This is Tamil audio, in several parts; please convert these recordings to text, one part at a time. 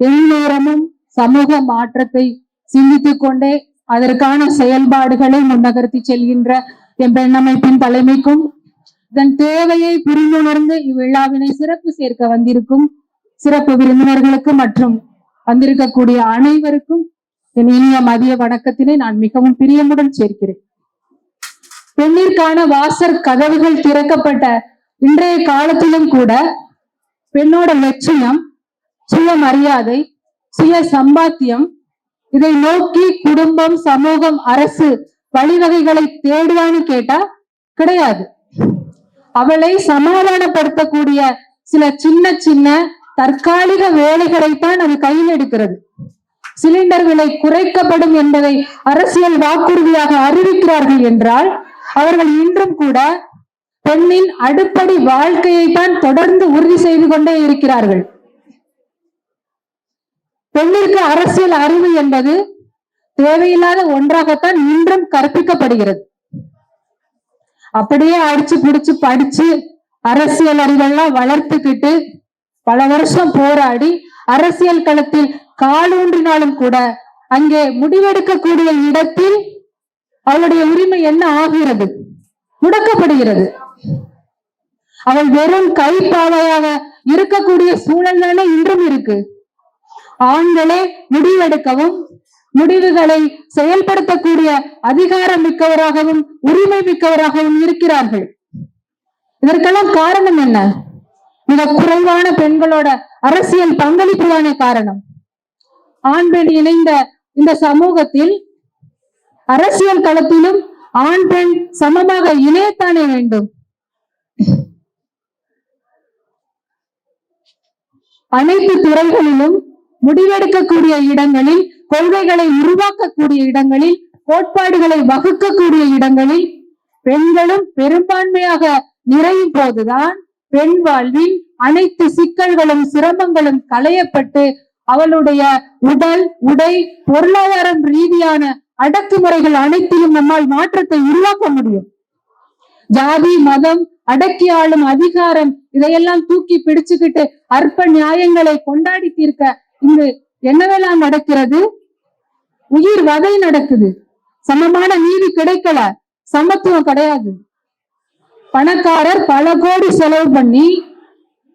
எந்நேரமும் சமூக மாற்றத்தை சிந்தித்துக் கொண்டே அதற்கான செயல்பாடுகளை முன்னகர்த்தி செல்கின்ற என் பெண்ணமைப்பின் தலைமைக்கும் இதன் தேவையை புரிந்துணர்ந்து இவ்விழாவினை சிறப்பு சேர்க்க வந்திருக்கும் சிறப்பு விருந்தினர்களுக்கு மற்றும் வந்திருக்கக்கூடிய அனைவருக்கும் என் இனிய மதிய வணக்கத்தினை நான் மிகவும் பிரியமுடன் சேர்க்கிறேன். பெண்ணிற்கான வாசற் கதவுகள் திறக்கப்பட்ட இன்றைய காலத்திலும் கூட பெண்ணோட லட்சியம் சுயமரியாதை சுய சம்பாத்தியம் இதை நோக்கி குடும்பம் சமூகம் அரசு வழிவகைகளை தேடுவான்னு கேட்டா கிடையாது. அவளை சமாதானப்படுத்தக்கூடிய சில சின்ன சின்ன தற்காலிக வேலைகளைத்தான் அது கையில் எடுக்கிறது. சிலிண்டர் விலை குறைக்கப்படும் என்பதை அரசியல் வாக்குறுதியாக அறிவிக்கிறார்கள் என்றால் அவர்கள் இன்றும் கூட பெண்ணின் அடிப்படை வாழ்க்கையை தான் தொடர்ந்து உறுதி செய்து கொண்டே இருக்கிறார்கள். பெண்ணிற்கு அரசியல் அறிவு என்பது தேவையில்லாத ஒன்றாகத்தான் இன்றும் கற்பிக்கப்படுகிறது. அப்படியே அடிச்சு பிடிச்சு படிச்சு அரசியல் அறிவெல்லாம் வளர்த்துக்கிட்டு பல வருஷம் போராடி அரசியல் களத்தில் காலூன்றினாலும் கூட அங்கே முடிவெடுக்கக்கூடிய இடத்தில் அவளுடைய உரிமை என்ன ஆகிறது? முடக்கப்படுகிறது. அவள் வெறும் கைப்பாவையாக இருக்கக்கூடிய சூழல் தானே இன்றும் இருக்கு. ஆண்களே முடிவெடுக்கவும் முடிவுகளை செயல்படுத்தக்கூடிய அதிகாரம் மிக்கவராகவும் உரிமை மிக்கவராகவும் இருக்கிறார்கள். இதற்கெல்லாம் காரணம் என்ன? மிக குறைவான பெண்களோட அரசியல் பங்களிப்பு தானே காரணம். ஆண் பெண் இணைந்த இந்த சமூகத்தில் அரசியல் களத்திலும் ஆண் பெண் சமமாக இணையத்தானே வேண்டும்? அனைத்து துறைகளிலும் முடிவெடுக்கக்கூடிய இடங்களில் கொள்கைகளை உருவாக்கக்கூடிய இடங்களில் கோட்பாடுகளை வகுக்கக்கூடிய இடங்களில் பெண்களும் பெரும்பான்மையாக நிறையும் போதுதான் பெண் வாழ்வில் அனைத்து சிக்கல்களும் சிரமங்களும் களையப்பட்டு அவளுடைய உடல் உடை பொருளாதாரம் ரீதியான அடக்குமுறைகள் அனைத்திலும் நம்மால் மாற்றத்தை உருவாக்க முடியும். ஜாதி மதம் அடக்கி ஆளும் அதிகாரம் இதையெல்லாம் தூக்கி பிடிச்சுக்கிட்டு அற்ப நியாயங்களை கொண்டாடி தீர்க்க இங்கு என்னவெல்லாம் நடக்கிறது? உயிர் வதை நடக்குது. சமமான நீதி கிடைக்கல. சமத்துவம் கிடையாது. பணக்காரர் பல கோடி செலவு பண்ணி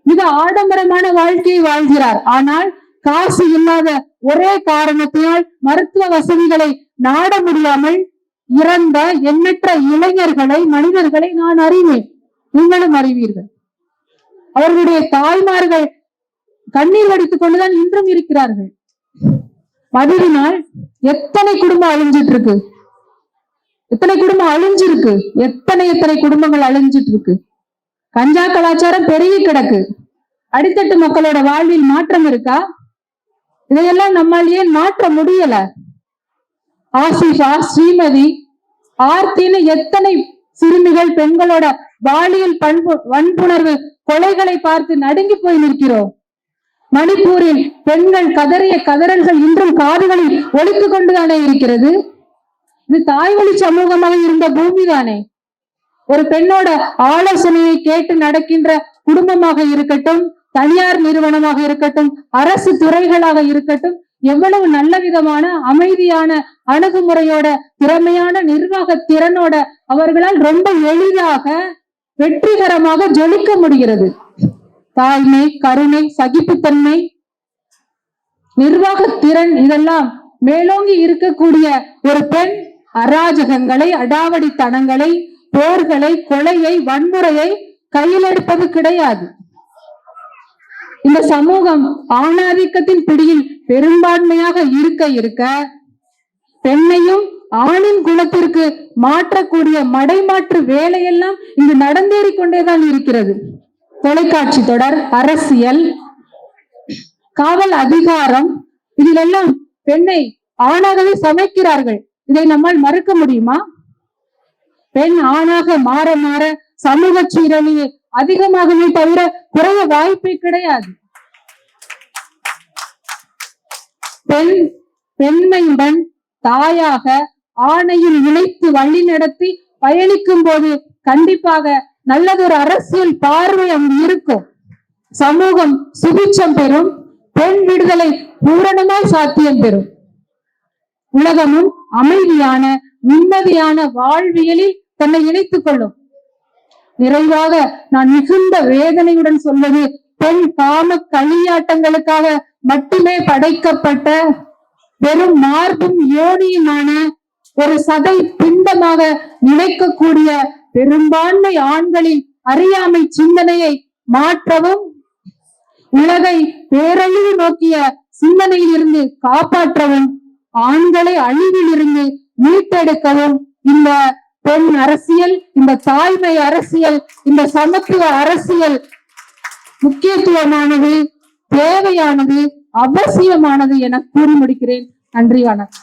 மிக ஆடம்பரமான வாழ்க்கையை வாழ்கிறார். ஆனால் காசு இல்லாத ஒரே காரணத்தினால் மருத்துவ வசதிகளை நாட முடியாமல் இறந்த எண்ணற்ற இளைஞர்களை மனிதர்களை நான் அறிவேன். நீங்களும் அறிவீர்கள். அவர்களுடைய தாய்மார்கள் கண்ணீர் வடித்துக் கொண்டுதான் இன்றும் இருக்கிறார்கள். மதுவினால் எத்தனை குடும்பம் அழிஞ்சிட்டு இருக்கு எத்தனை குடும்பம் அழிஞ்சிருக்கு? எத்தனை எத்தனை குடும்பங்கள் அழிஞ்சிட்டு இருக்கு கஞ்சா கலாச்சாரம் பெருகி கிடக்கு. அடித்தட்டு மக்களோட வாழ்வில் மாற்றம் இருக்கா? இதையெல்லாம் நம்மால் ஏன் மாற்ற முடியல? ஆசிஃபா ஸ்ரீமதி ஆர்த்தின்னு எத்தனை சிறுமிகள் பெண்களோட பாலியல் பண்பு வன்புணர்வு கொலைகளை பார்த்து நடுங்கி போய் நிற்கிறோம். மணிப்பூரில் பெண்கள் கதறிய கதறல்கள் இன்றும் காதுகளில் ஒலித்துக் கொண்டுதானே இருக்கிறது? இது தாய்வழி சமூகமாக இருந்த பூமி தானே ஒரு பெண்ணோட ஆலோசனையை கேட்டு நடக்கின்ற குடும்பமாக இருக்கட்டும் தனியார் நிறுவனமாக இருக்கட்டும் அரசு துறைகளாக இருக்கட்டும் எவ்வளவு நல்ல விதமான அமைதியான அணுகுமுறையோட திறமையான நிர்வாக திறனோட அவர்களால் ரொம்ப எளிதாக வெற்றிகரமாக ஜொலிக்க முடிகிறது. தாய்மை கருணை சகிப்புத்தன்மை நிர்வாக திறன் இதெல்லாம் மேலோங்கி இருக்கக்கூடிய ஒரு பெண் அராஜகங்களை அடாவடித்தனங்களை போர்களை கொலையை வன்முறையை கையில் எடுப்பது கிடையாது. இந்த சமூகம் ஆணாதிக்கத்தின் பிடியில் பெரும்பான்மையாக இருக்க இருக்க பெண்ணையும் ஆணின் குலத்திற்கு மாற்றக்கூடிய மடைமாற்று வேலையெல்லாம் இங்கு நடந்தேறிக் கொண்டேதான் இருக்கிறது. தொலைக்காட்சி தொடர் அரசியல் காவல் அதிகாரம் இதிலெல்லாம் பெண்ணை ஆணாகவே சமைக்கிறார்கள். இதை நம்மால் மறுக்க முடியுமா? பெண் ஆணாக மாற மாற சமூக சீரழிவு அதிகமாகவே தவிர குறைய வாய்ப்பே கிடையாது. பெண் பெண்மையுடன் தாயாக ஆணையில் இணைத்து வழி நடத்தி பயணிக்கும் போது கண்டிப்பாக நல்லதொரு அரசியல் பார்வை அங்கு இருக்கும். சமூகம் சுபிட்சம் பெறும். பெண் விடுதலை பூரணமாய் சாத்தியம் பெறும். உலகமும் அமைதியான நிம்மதியான வாழ்வியலில் தன்னை இணைத்துக் கொள்ளும். நிறைவாக நான் மிகுந்த வேதனையுடன் சொல்வது பெண் காம களியாட்டங்களுக்காக மட்டுமே படைக்கப்பட்ட வெறும் மார்பும் யோனியுமான ஒரு சதை பிண்டமாக நினைக்கக்கூடிய பெரும்பான்மை ஆண்களின் அறியாமை சிந்தனையை மாற்றவும் உலகை பேரழிவு நோக்கிய சிந்தனையில் இருந்து காப்பாற்றவும் ஆண்களை அழிவில் இருந்து மீட்டெடுக்கவும் இந்த பெண் அரசியல் இந்த தாய்மை அரசியல் இந்த சமத்துவ அரசியல் முக்கியத்துவமானது தேவையானது அவசியமானது என கூறி முடிக்கிறேன். நன்றி வணக்கம்.